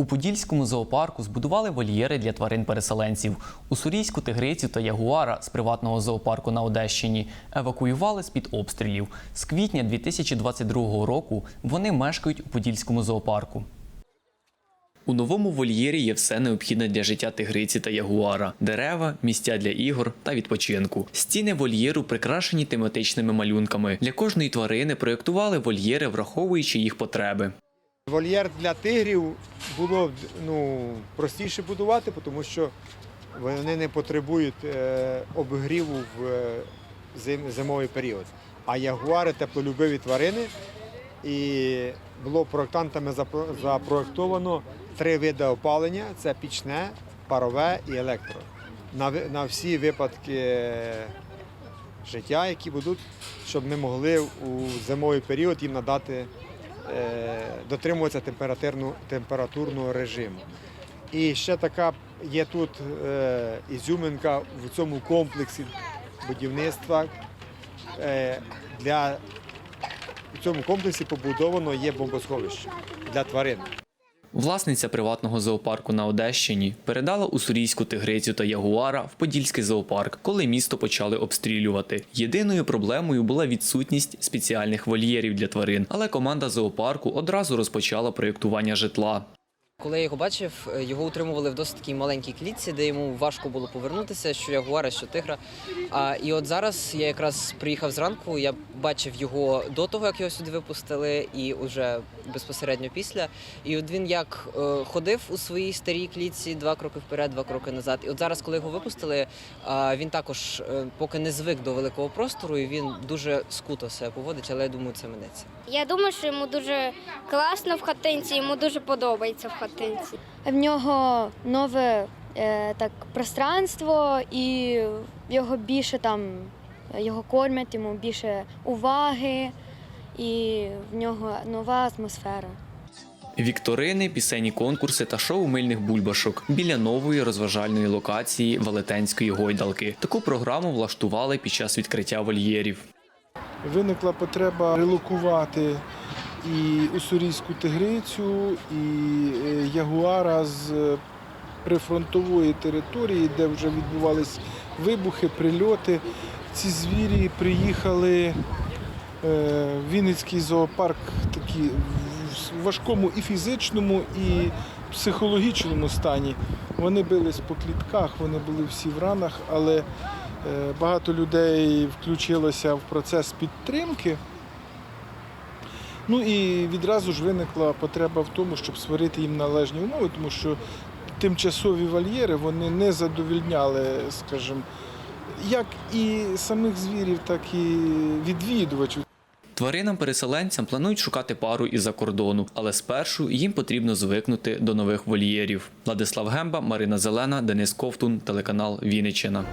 У Подільському зоопарку збудували вольєри для тварин-переселенців. У Сурійську тигрицю та ягуара з приватного зоопарку на Одещині евакуювали з-під обстрілів. З квітня 2022 року вони мешкають у Подільському зоопарку. У новому вольєрі є все необхідне для життя тигриці та ягуара: дерева, місця для ігор та відпочинку. Стіни вольєру прикрашені тематичними малюнками. Для кожної тварини проєктували вольєри, враховуючи їх потреби. Вольєр для тигрів було ну, простіше будувати, тому що вони не потребують е, обігріву в е, зим- зимовий період. А ягуари теплолюбиві тварини, і було проєктантами запро- запроєктовано три види опалення: це пічне, парове і електро. На, на всі випадки життя, які будуть, щоб ми могли у зимовий період їм надати е, дотримуватися температурного режиму. І ще така є тут е, ізюминка в цьому комплексі будівництва. Е, для, в цьому комплексі побудовано є бомбосховище для тварин. Власниця приватного зоопарку на Одещині передала уссурійську тигрицю та ягуара в Подільський зоопарк, коли місто почали обстрілювати. Єдиною проблемою була відсутність спеціальних вольєрів для тварин, але команда зоопарку одразу розпочала проєктування житла. Коли я його бачив, е, його утримували в досить такій маленькій клітці, де йому важко було повернутися, що ягуара, що тигра. А і от зараз я якраз приїхав зранку. Я бачив його до того, як його сюди випустили, і вже безпосередньо після. І от він як е, ходив у своїй старій клітці два кроки вперед, два кроки назад. І от зараз, коли його випустили, а, він також е, поки не звик до великого простору, і він дуже скуто себе поводить, але я думаю, це минеться. Я думаю, що йому дуже класно в хатинці, йому дуже подобається в хатинці. В нього нове е, так пространство, і його більше там його кормять, йому більше уваги, і в нього нова атмосфера. Вікторини, пісенні конкурси та шоу мильних бульбашок біля нової розважальної локації Велетенської гойдалки. Таку програму влаштували під час відкриття вольєрів. виникла потреба релокувати і уссурійську тигрицю, і е, ягуара з е, прифронтової території, де вже відбувались вибухи, прильоти. Ці звірі приїхали е, в Вінницький зоопарк такі в важкому і фізичному, і психологічному стані. Вони бились по клітках, вони були всі в ранах, але багато людей включилося в процес підтримки. Ну і відразу ж виникла потреба в тому, щоб створити їм належні умови, тому що тимчасові вольєри вони не задовільняли, скажімо, як і самих звірів, так і відвідувачів. Тваринам-переселенцям планують шукати пару із-за кордону, але спершу їм потрібно звикнути до нових вольєрів. Владислав Гемба, Марина Зелена, Денис Ковтун, телеканал Вінниччина.